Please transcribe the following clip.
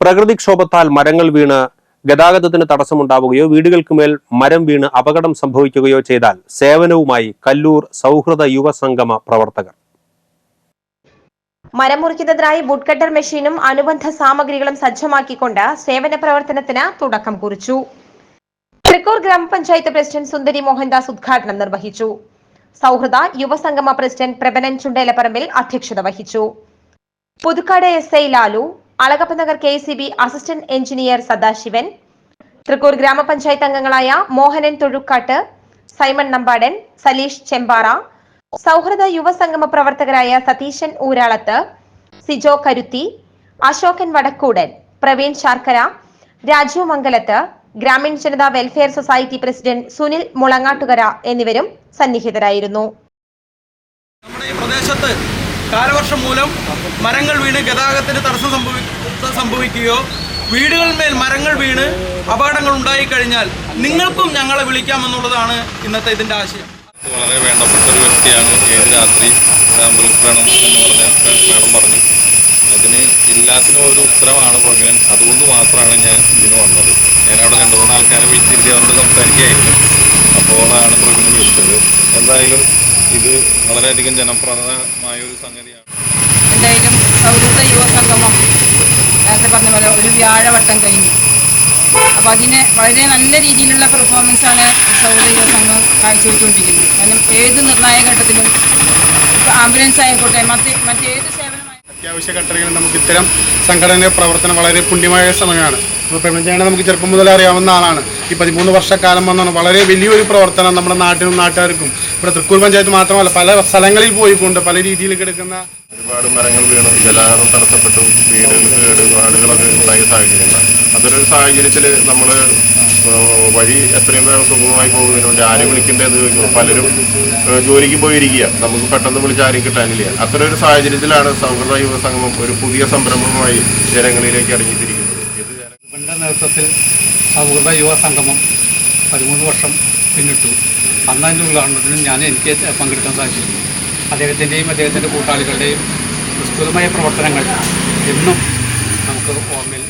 പ്രകൃതിക്ഷോഭത്താൽ മരങ്ങൾ വീണ് ഗതാഗതത്തിന് തടസ്സമുണ്ടാവുകയോ വീടുകൾക്ക് മേൽ മരം വീണ് അപകടം സംഭവിക്കുകയോ ചെയ്താൽ സേവനവുമായി കല്ലൂർ സൗഹൃദ യുവസംഗമ പ്രവർത്തകർ. മരം മുറിക്കുന്നതിനായി വുഡ് കട്ടർ മെഷീനും അനുബന്ധ സാമഗ്രികളും സജ്ജമാക്കിക്കൊണ്ട് സേവന പ്രവർത്തനത്തിന് തുടക്കം കുറിച്ചു. തൃക്കൂർ ഗ്രാമപഞ്ചായത്ത് പ്രസിഡന്റ് സുന്ദരി മോഹൻദാസ് ഉദ്ഘാടനം നിർവഹിച്ചു. സൗഹൃദ യുവസംഗമ പ്രസിഡന്റ് പ്രബനൻ ചുണ്ടേലപ്പറമ്പിൽ അധ്യക്ഷത വഹിച്ചു. Puthukkad S I Lalu Alagappa Nagar K C B assistant engineer Sadasivan Thrikkur ഗ്രാമപഞ്ചായത്ത് അംഗങ്ങളായ മോഹനൻ തൊഴുക്കാട്ട് സൈമൺ നമ്പാടൻ സലീഷ് ചെമ്പാറ സൗഹൃദ യുവസംഗമ പ്രവർത്തകരായ Satheesan Ooralath Sijo Karuthi Ashokan Vadakkoodan Praveen Sharkara Raju Mangalath Grameen Janata welfare society president Sunil Mulangattukara എന്നിവരും സന്നിഹിതരായിരുന്നു. നമ്മുടെ കാലവർഷം മൂലം മരങ്ങൾ വീണ് ഗതാഗതത്തിന് തടസ്സം സംഭവി സംഭവിക്കുകയോ വീടുകളിന്മേൽ മരങ്ങൾ വീണ് അപകടങ്ങൾ ഉണ്ടായിക്കഴിഞ്ഞാൽ നിങ്ങൾക്കും ഞങ്ങളെ വിളിക്കാമെന്നുള്ളതാണ് ഇന്നത്തെ ഇതിന്റെ ആശയം. വളരെ വേണ്ടപ്പെട്ട ഒരു വ്യക്തിയാണ് ഏത് രാത്രി ആംബുലൻസ് വേണം എന്ന് മാഡം പറഞ്ഞു. അതിന് എല്ലാത്തിനും ഒരു ഉത്തരവാണ് പ്രഗ്നൻ. അതുകൊണ്ട് മാത്രമാണ് ഞാൻ ഇതിന് വന്നത്. ഞാൻ അവിടെ രണ്ട് മൂന്ന് ആൾക്കാരെ വിളിച്ചിരുത്തി അവരോട് സംസാരിക്കുകയായിരുന്നു. അപ്പോഴാണ് പ്രകൃതി വിളിച്ചത്. എന്തായാലും ഇത് വളരെയധികം ജനപ്രദമായ ഒരു സംഗതിയാണ്. എന്തായാലും സൗഹൃദ യുവസംഗമം നേരത്തെ പറഞ്ഞ പോലെ ഒരു വ്യാഴവട്ടം കഴിഞ്ഞു. അപ്പോൾ അതിന് വളരെ നല്ല രീതിയിലുള്ള പെർഫോമൻസ് ആണ് സൗഹൃദ യുവസംഘം കാഴ്ചവെച്ചുകൊണ്ടിരിക്കുന്നത്. കാരണം ഏത് നിർണായക ഘട്ടത്തിലും ഇപ്പോൾ ആംബുലൻസ് ആയിക്കോട്ടെ മറ്റ് മറ്റേത് സേവനമായി അത്യാവശ്യ ഘട്ടങ്ങളിൽ നമുക്ക് ഇത്തരം സംഘടനയുടെ പ്രവർത്തനം വളരെ പുണ്യമായ സമയമാണ്. പ്രപഞ്ചേണ നമുക്ക് ചെറുപ്പം മുതലേ അറിയാവുന്ന ആളാണ്. ഈ പതിമൂന്ന് വർഷക്കാലം വന്നാണ് വളരെ വലിയൊരു പ്രവർത്തനം നമ്മുടെ നാട്ടിനും നാട്ടുകാർക്കും. ഇവിടെ തൃക്കൂർ പഞ്ചായത്ത് മാത്രമല്ല പല സ്ഥലങ്ങളിൽ പോയിക്കൊണ്ട് പല രീതിയിൽ കിടക്കുന്ന ഒരുപാട് മരങ്ങൾ വീണു ജലാഹാരം തടസ്സപ്പെട്ടു വീടുകൾക്ക് കേടുപാടുകളൊക്കെ ഉണ്ടായ സാഹചര്യങ്ങളാണ് അതൊരു സാഹചര്യത്തിൽ നമ്മൾ വഴി എത്രയും വേഗം സുഗമമായി പോകുന്നതിന് വേണ്ടി ആരും വിളിക്കേണ്ടത് പലരും ജോലിക്ക് പോയിരിക്കുക. നമുക്ക് പെട്ടെന്ന് വിളിച്ച് ആരും കിട്ടാനില്ല. അത്തരം ഒരു സാഹചര്യത്തിലാണ് സൗഹൃദ യുവസംഗമം ഒരു പുതിയ സംരംഭമായി ജനങ്ങളിലേക്ക് അടങ്ങിത്തിരിക്കുന്നത് നേതൃത്വത്തിൽ സൗഹൃദ യുവ സംഗമം പതിമൂന്ന് വർഷം പിന്നിട്ടു. അന്ന് അതിന്റെ ഉദ്ഘാടനത്തിനും ഞാൻ എനിക്ക് പങ്കെടുക്കാൻ സാധിച്ചിരുന്നു. അദ്ദേഹത്തിന്റെയും അദ്ദേഹത്തിന്റെ കൂട്ടാളികളുടെയും നിസ്തുലമായ പ്രവർത്തനങ്ങൾ എന്നും നമുക്ക് ഓർമ്മയിൽ